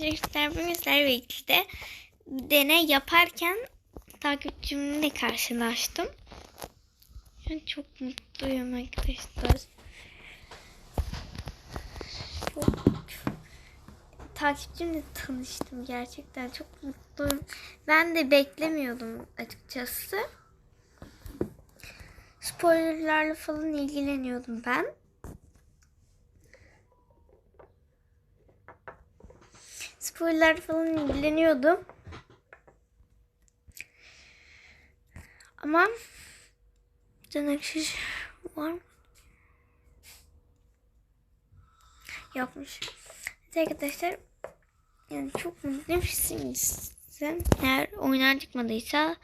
Arkadaşlar bugün sizlerle deney yaparken takipçimle karşılaştım. Ben çok mutluyum arkadaşlar. Çok takipçimle tanıştım gerçekten çok mutluyum. Ben de beklemiyordum açıkçası. Spoilerlarla falan ilgileniyordum ben. Spoiler falan ilgileniyordum. Ama döneksiz var mı? Yokmuş. Evet arkadaşlar yani çok mutluyum sizden. Eğer oyundan çıkmadıysa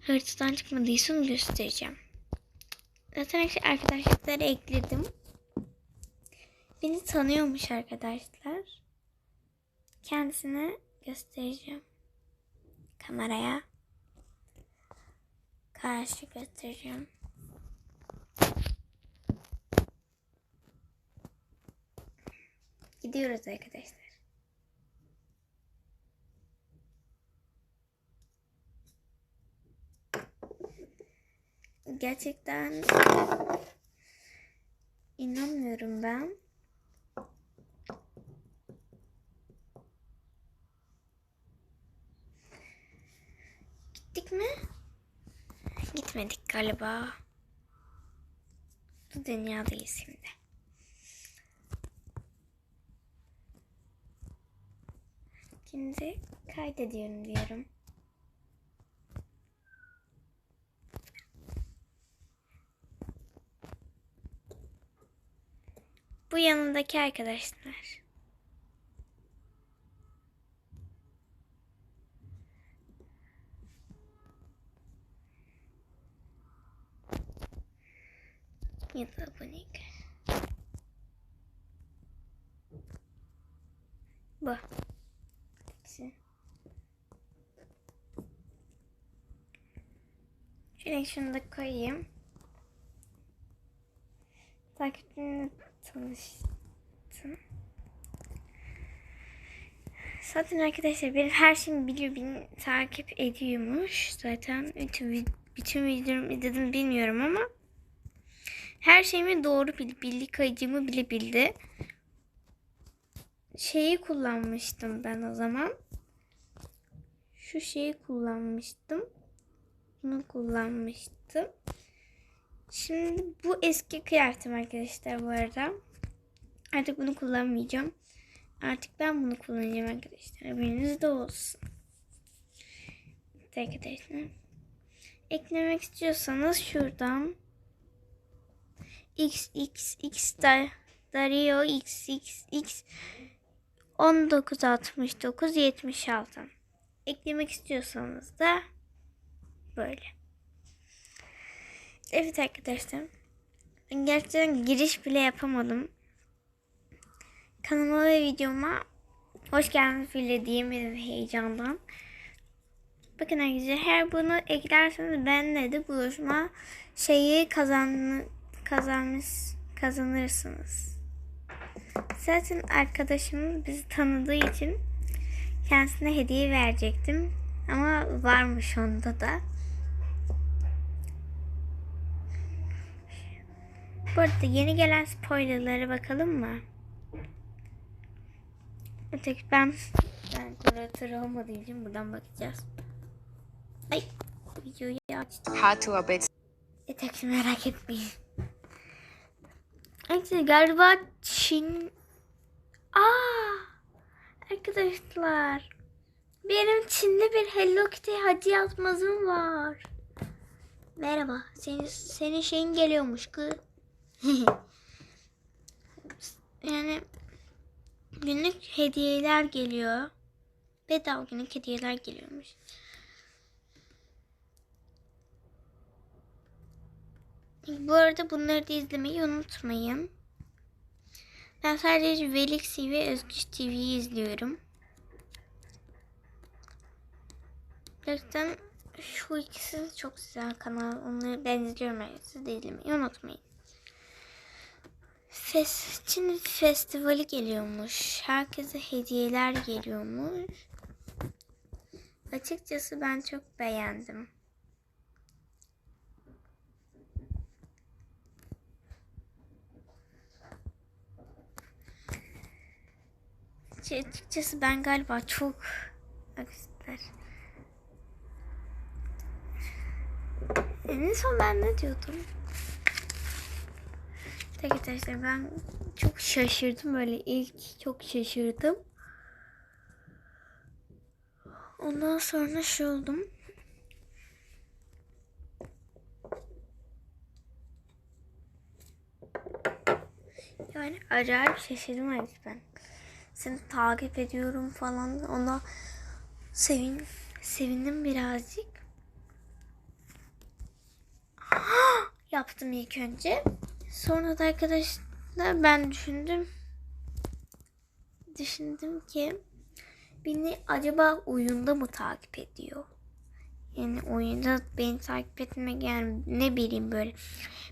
haritadan çıkmadıysa onu göstereceğim. Zaten arkadaşlıkları ekledim. Beni tanıyormuş arkadaşlar kendisini göstereceğim. Kameraya karşı göstereceğim. Gidiyoruz arkadaşlar. Gerçekten inanmıyorum ben. Gitmedik galiba. Bu dünyadayız şimdi. Şimdi kaydediyorum diyorum. Bu yanındaki arkadaşlar. Da abonelik. Bu. İkisi. Şöyle şunu da koyayım. Takipçimle tanıştım. Zaten arkadaşlar benim her şeyimi biliyor, beni takip ediyormuş. Zaten bütün, bütün videomu izledim bilmiyorum ama her şeyimi doğru bildi. Kayıcımı bile bildi. Şeyi kullanmıştım ben o zaman. Şu şeyi kullanmıştım. Bunu kullanmıştım. Şimdi bu eski kıyafetim arkadaşlar bu arada. Artık bunu kullanmayacağım. Artık ben bunu kullanacağım arkadaşlar. Haberiniz de olsun. Arkadaşlar. Eklemek istiyorsanız şuradan x x x Dario x x x 1969 76 eklemek istiyorsanız da böyle. Evet arkadaşlar. Gerçekten giriş bile yapamadım. Kanalıma ve videoma hoş geldiniz bile diyemedim heyecandan. Bakın arkadaşlar her bunu eklerseniz benle de buluşma şeyi kazan kazanmış kazanırsınız. Zaten arkadaşım bizi tanıdığı için kendisine hediye verecektim. Ama varmış onda da. Bu arada yeni gelen spoilerlara bakalım mı? Öteki ben ben kuratör olmadığı için buradan bakacağız. Ay videoyu açtım. How to obey. Öteki merak etmeyin. Arkadaşlar galiba Çin... Aa! Arkadaşlar. Benim Çinli bir Hello Kitty hadi yazmazım var. Merhaba. Senin, senin şeyin geliyormuş kız. yani günlük hediyeler geliyor. Bedava günlük hediyeler geliyormuş. Bu arada bunları da izlemeyi unutmayın. Ben sadece Velix ve Özgüç TV'yi izliyorum. Gerçekten şu ikisi çok güzel kanal. Onları ben izliyorum. Siz de izlemeyi unutmayın. Fes Çin festivali geliyormuş. Herkese hediyeler geliyormuş. Açıkçası ben çok beğendim. Şey, Açıkçası ben galiba çok arkadaşlar. En son ben ne diyordum? Arkadaşlar ben çok şaşırdım böyle ilk çok şaşırdım. Ondan sonra şu oldum. Yani acayip şaşırdım evet ben. Seni takip ediyorum falan. Ona sevin sevindim birazcık. Yaptım ilk önce. Sonra da arkadaşlar ben düşündüm. Düşündüm ki beni acaba oyunda mı takip ediyor? Yani oyunda beni takip etmek yani ne bileyim böyle.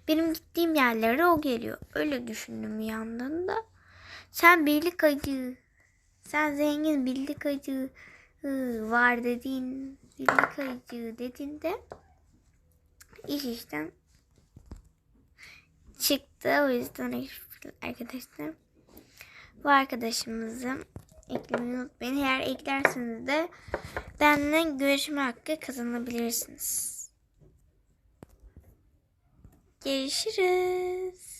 Benim gittiğim yerlere o geliyor. Öyle düşündüm bir yandan da. Sen birlik acı. Sen zengin birlik acı ıı, var dediğin birlik acı dediğinde iş işten çıktı. O yüzden arkadaşlar bu arkadaşımızı eklemeyi unutmayın. Eğer eklerseniz de benimle görüşme hakkı kazanabilirsiniz. Görüşürüz.